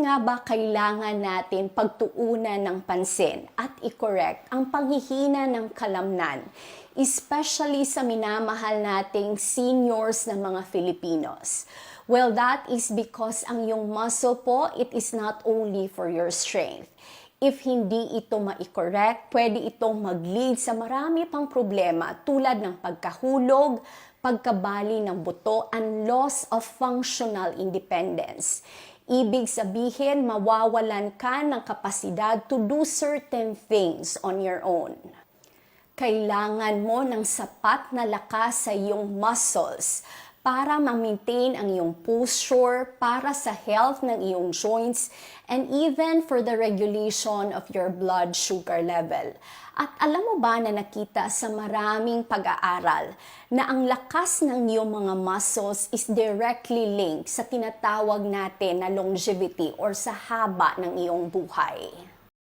nga ba kailangan natin pagtuunan ng pansin at i-correct ang panghihina ng kalamnan, especially sa minamahal nating seniors na mga Filipinos? Well, that is because ang iyong muscle po, it is not only for your strength. If hindi ito ma-correct, pwede itong mag-lead sa marami pang problema tulad ng pagkahulog, pagkabali ng buto, and loss of functional independence. Ibig sabihin, mawawalan ka ng kapasidad to do certain things on your own. Kailangan mo ng sapat na lakas sa iyong muscles para ma-maintain ang iyong posture, para sa health ng iyong joints, and even for the regulation of your blood sugar level. At alam mo ba na nakita sa maraming pag-aaral na ang lakas ng iyong mga muscles is directly linked sa tinatawag natin na longevity or sa haba ng iyong buhay.